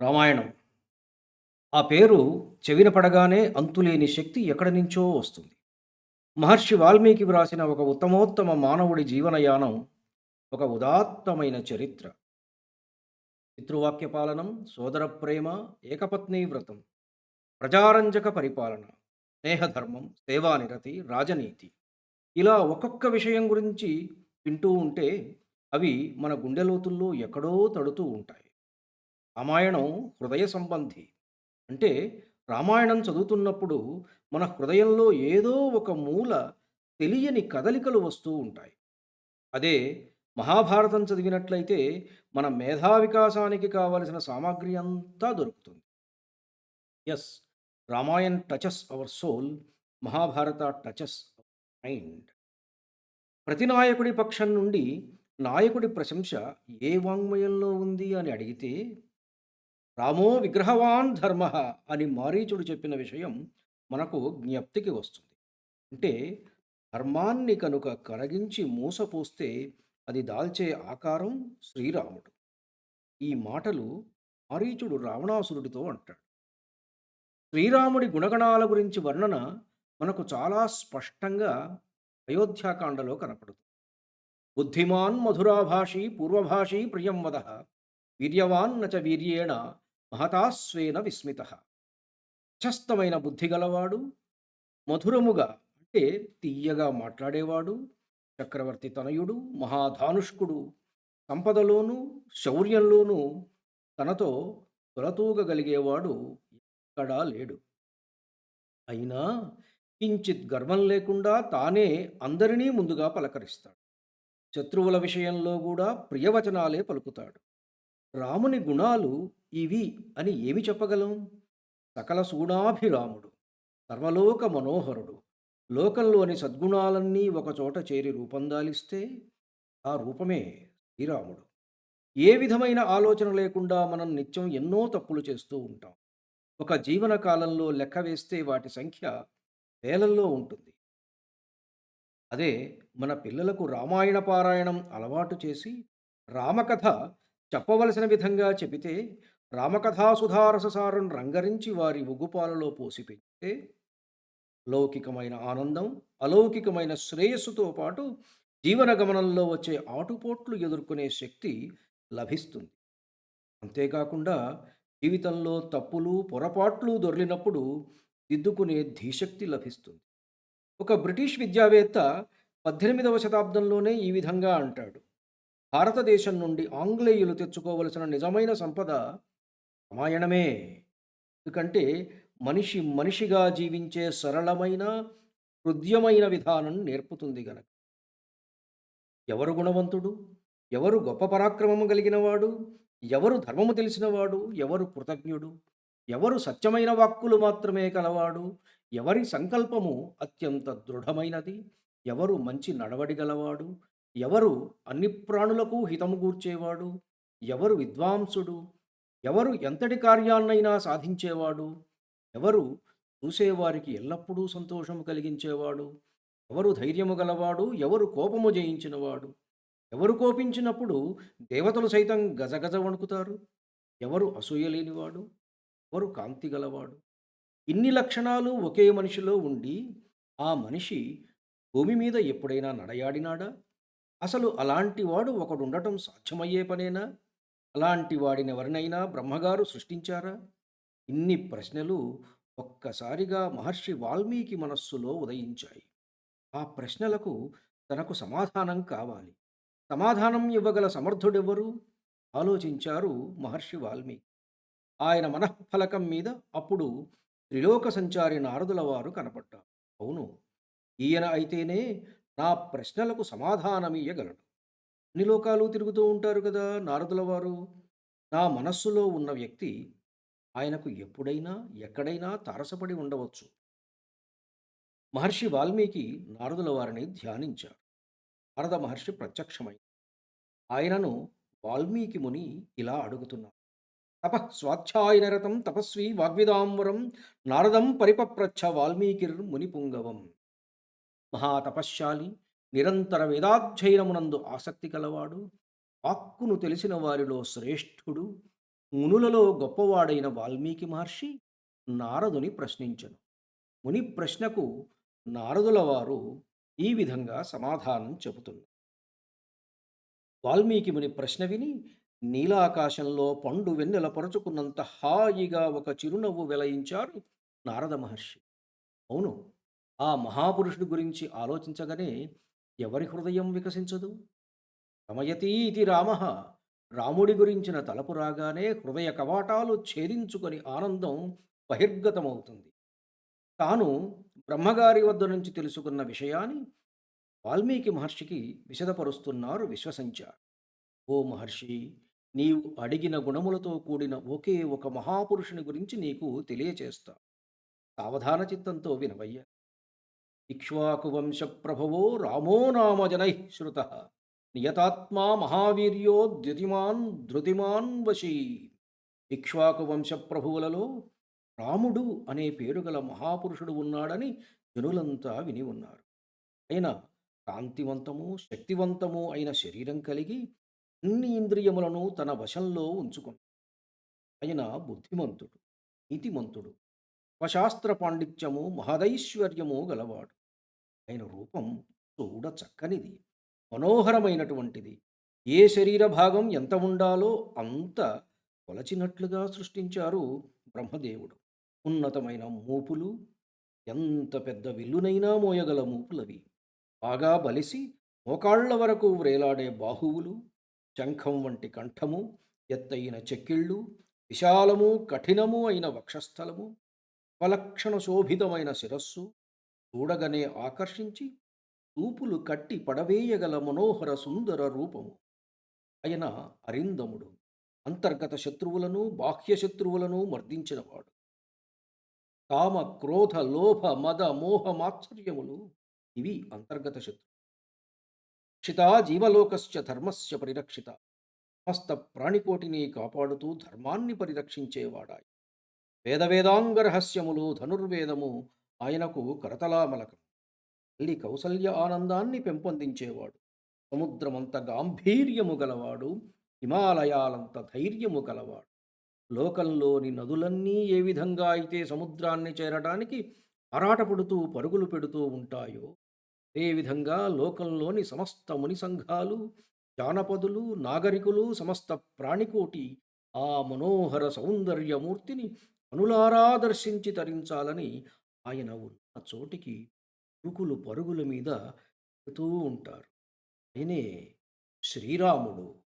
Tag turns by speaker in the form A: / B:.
A: రామాయణం. ఆ పేరు చెవిన పడగానే అంతులేని శక్తి ఎక్కడి నుంచో వస్తుంది. మహర్షి వాల్మీకి వ్రాసిన ఒక ఉత్తమోత్తమ మానవుడి జీవనయానం, ఒక ఉదాత్తమైన చరిత్ర. పితృవాక్య పాలనం, సోదర ప్రేమ, ఏకపత్నీ వ్రతం, ప్రజారంజక పరిపాలన, స్నేహధర్మం, సేవానిరతి, రాజనీతి. ఇలా ఒక్కొక్క విషయం గురించి వింటూ ఉంటే అవి మన గుండెలోతుల్లో ఎక్కడో తడుతూ ఉంటాయి. రామాయణం హృదయ సంబంధి. అంటే రామాయణం చదువుతున్నప్పుడు మన హృదయంలో ఏదో ఒక మూల తెలియని కదలికలు వస్తూ ఉంటాయి. అదే మహాభారతం చదివినట్లయితే మన మేధా వికాసానికి కావలసిన సామాగ్రి అంతా దొరుకుతుంది. Yes Ramayan touches our soul. Mahabharata touches mind. ప్రతి నాయకుడి పక్షం నుండి నాయకుడి ప్రశంస ఏ వాంగ్మయంలో ఉంది అని అడిగితే, రామో విగ్రహవాన్ ధర్మ అని మారీచుడు చెప్పిన విషయం మనకు జ్ఞప్తికి వస్తుంది. అంటే ధర్మాన్ని కనుక కరగించి మూసపోస్తే అది దాల్చే ఆకారం శ్రీరాముడు. ఈ మాటలు మారీచుడు రావణాసురుడితో అంటాడు. శ్రీరాముడి గుణగణాల గురించి వర్ణన మనకు చాలా స్పష్టంగా అయోధ్యాకాండలో కనపడుతుంది. బుద్ధిమాన్ మధురాభాషి పూర్వభాషి ప్రియం వదః వీర్యవాన్ నచ వీర్యేణ మహతాస్వేన విస్మిత ప్రశస్తమైన బుద్ధి గలవాడు, మధురముగా అంటే తియ్యగా మాట్లాడేవాడు, చక్రవర్తి తనయుడు, మహాధానుష్కుడు, సంపదలోనూ, శౌర్యంలోనూ తనతో తులతూగగలిగేవాడు ఎక్కడా లేడు. అయినా కించిత్ గర్వం లేకుండా తానే అందరినీ ముందుగా పలకరిస్తాడు. శత్రువుల విషయంలో కూడా ప్రియవచనాలే పలుకుతాడు. రాముని గుణాలు ఇవి అని ఏమి చెప్పగలం? సకల సూడాభిరాముడు, సర్వలోక మనోహరుడు, లోకంలోని సద్గుణాలన్నీ ఒకచోట చేరి రూపందాలిస్తే ఆ రూపమే శ్రీరాముడు. ఏ విధమైన ఆలోచన లేకుండా మనం నిత్యం ఎన్నో తప్పులు చేస్తూ ఉంటాం. ఒక జీవన కాలంలో లెక్క వేస్తే వాటి సంఖ్య వేలల్లో ఉంటుంది. అదే మన పిల్లలకు రామాయణ పారాయణం అలవాటు చేసి, రామకథ చెప్పవలసిన విధంగా చెబితే, రామకథాసుధారససారం రంగరించి వారి ఉగుపాలలో పోసి పెంచితే, లౌకికమైన ఆనందం, అలౌకికమైన శ్రేయస్సుతో పాటు జీవన గమనంలో వచ్చే ఆటుపోట్లు ఎదుర్కొనే శక్తి లభిస్తుంది. అంతేకాకుండా జీవితంలో తప్పులు, పొరపాట్లు దొరిలినప్పుడు దిద్దుకునే ధీశక్తి లభిస్తుంది. ఒక బ్రిటిష్ విద్యావేత్త 18వ శతాబ్దంలోనే ఈ విధంగా అంటాడు. భారతదేశం నుండి ఆంగ్లేయులు తెచ్చుకోవలసిన నిజమైన సంపద రామాయణమే. ఎందుకంటే మనిషి మనిషిగా జీవించే సరళమైన, హృద్యమైన విధానం నేర్పుతుంది గనక. ఎవరు గుణవంతుడు? ఎవరు గొప్ప పరాక్రమము కలిగినవాడు? ఎవరు ధర్మము తెలిసినవాడు? ఎవరు కృతజ్ఞుడు? ఎవరు సత్యమైన వాక్కులు మాత్రమే కలవాడు? ఎవరి సంకల్పము అత్యంత దృఢమైనది? ఎవరు మంచి నడవడి గలవాడు? ఎవరు అన్ని ప్రాణులకు హితము గూర్చేవాడు? ఎవరు విద్వాంసుడు? ఎవరు ఎంతటి కార్యాన్నైనా సాధించేవాడు? ఎవరు చూసేవారికి ఎల్లప్పుడూ సంతోషము కలిగించేవాడు? ఎవరు ధైర్యము గలవాడు? ఎవరు కోపము జయించినవాడు? ఎవరు కోపించినప్పుడు దేవతలు సైతం గజగజ వణుకుతారు? ఎవరు అసూయ లేనివాడు? ఎవరు కాంతి గలవాడు? ఇన్ని లక్షణాలు ఒకే మనిషిలో ఉండి, ఆ మనిషి భూమి మీద ఎప్పుడైనా నడయాడినాడా? అసలు అలాంటి వాడు ఒకడుండటం సాధ్యమయ్యే పనేనా? అలాంటి వాడినెవరినైనా బ్రహ్మగారు సృష్టించారా? ఇన్ని ప్రశ్నలు ఒక్కసారిగా మహర్షి వాల్మీకి మనస్సులో ఉదయించాయి. ఆ ప్రశ్నలకు తనకు సమాధానం కావాలి. సమాధానం ఇవ్వగల సమర్థుడెవ్వరు? ఆలోచించారు మహర్షి వాల్మీకి. ఆయన మనఃఫలకం మీద అప్పుడు త్రిలోక సంచారి నారదుల వారు కనపడ్డారు. అవును, ఈయన అయితేనే నా ప్రశ్నలకు సమాధానమియ్యగలడు. అన్ని లోకాలు తిరుగుతూ ఉంటారు కదా నారదుల వారు. నా మనస్సులో ఉన్న వ్యక్తి ఆయనకు ఎప్పుడైనా, ఎక్కడైనా తారసపడి ఉండవచ్చు. మహర్షి వాల్మీకి నారదుల వారిని ధ్యానించారు. నారద మహర్షి ప్రత్యక్షమై ఆయనను వాల్మీకి ముని ఇలా అడుగుతున్నారు. తప స్వాధ్యాయనరతం తపస్వి వాగ్విదాంబరం నారదం పరిపప్రచ్ఛ వాల్మీకిర్ మునిపుంగవం. మహాతపశ్శాలి, నిరంతర వేదాధ్యయనమునందు ఆసక్తి కలవాడు, ఆక్కును తెలిసిన వారిలో శ్రేష్ఠుడు, మునులలో గొప్పవాడైన వాల్మీకి మహర్షి నారదుని ప్రశ్నించను. ముని ప్రశ్నకు నారదుల వారు ఈ విధంగా సమాధానం చెబుతున్నారు. వాల్మీకి ముని ప్రశ్న విని నీలాకాశంలో పండు వెన్నెల పరుచుకున్నంత హాయిగా ఒక చిరునవ్వు వెలయించారు నారద మహర్షి. అవును ఆ మహాపురుషుడి గురించి ఆలోచించగానే ఎవరి హృదయం వికసించదు? రమయతీ ఇది రామ. రాముడి గురించిన తలపు రాగానే హృదయ కవాటాలు ఛేదించుకొని ఆనందం బహిర్గతమవుతుంది. తాను బ్రహ్మగారి వద్ద నుంచి తెలుసుకున్న విషయాన్ని వాల్మీకి మహర్షికి విశదపరుస్తున్నారు విశ్వసంచార్ ఓ మహర్షి నీవు అడిగిన గుణములతో కూడిన ఒకే ఒక మహాపురుషుని గురించి నీకు తెలియచేస్తా. సావధాన చిత్తంతో వినవయ్యా. ఇక్ష్వాకు వంశ రామో నామ జనై శ్రుత నియతాత్మా మహావీర్యో ద్యుతిమాన్ ధృతిమాన్ వశీ. ఇక్ష్వాకు రాముడు అనే పేరు గల మహాపురుషుడు ఉన్నాడని జనులంతా విని ఉన్నారు. ఆయన కాంతివంతము శక్తివంతము అయిన శరీరం కలిగి అన్ని ఇంద్రియములను తన వశంలో ఉంచుకున్నాడు ఆయన బుద్ధిమంతుడు నీతిమంతుడు వశాస్త్ర పాండిత్యము మహదైశ్వర్యము గలవాడు. ఆయన రూపం చూడ చక్కనిది. మనోహరమైనటువంటిది. ఏ శరీర భాగం ఎంత ఉండాలో అంత కొలచినట్లుగా సృష్టించారు బ్రహ్మదేవుడు. ఉన్నతమైన మూపులు ఎంత పెద్ద విల్లునైనా మోయగల మూపులవి. బాగా బలిసి మోకాళ్ళ వరకు వ్రేలాడే బాహువులు శంఖం వంటి కంఠము ఎత్తైన చెక్కిళ్ళు విశాలము కఠినము అయిన వక్షస్థలము ఉపలక్షణ శోభితమైన శిరస్సు చూడగనే ఆకర్షించి తూపులు కట్టి పడవేయగల మనోహర సుందర రూపము. ఆయన అరిందముడు అంతర్గత శత్రువులను బాహ్య శత్రువులను మర్దించినవాడు. కామ క్రోధ లోభ మద మోహ మాత్సర్యములు ఇవి అంతర్గత శత్రు. రక్షిత జీవలోకస్య ధర్మస్య పరిరక్షిత. సమస్త ప్రాణికోటిని కాపాడుతూ ధర్మాన్ని పరిరక్షించేవాడాయి. వేద వేదాంగ రహస్యములు ధనుర్వేదము ఆయనకు కరతలామలకం తల్లి కౌసల్య ఆనందాన్ని పెంపొందించేవాడు. సముద్రమంత గాంభీర్యము గలవాడు హిమాలయాలంత ధైర్యము గలవాడు. లోకంలోని నదులన్నీ ఏ విధంగా అయితే సముద్రాన్ని చేరడానికి ఆరాటపడుతూ పరుగులు పెడుతూ ఉంటాయో ఏ విధంగా లోకంలోని సమస్త ముని సంఘాలు జానపదులు నాగరికులు సమస్త ప్రాణికోటి ఆ మనోహర సౌందర్యమూర్తిని అనులారా దర్శించి తరించాలని ఆయన ఉన్న చోటికి పరుగులు పరుగుల మీద వెళుతూ ఉంటారు. ఆయనే శ్రీరాముడు.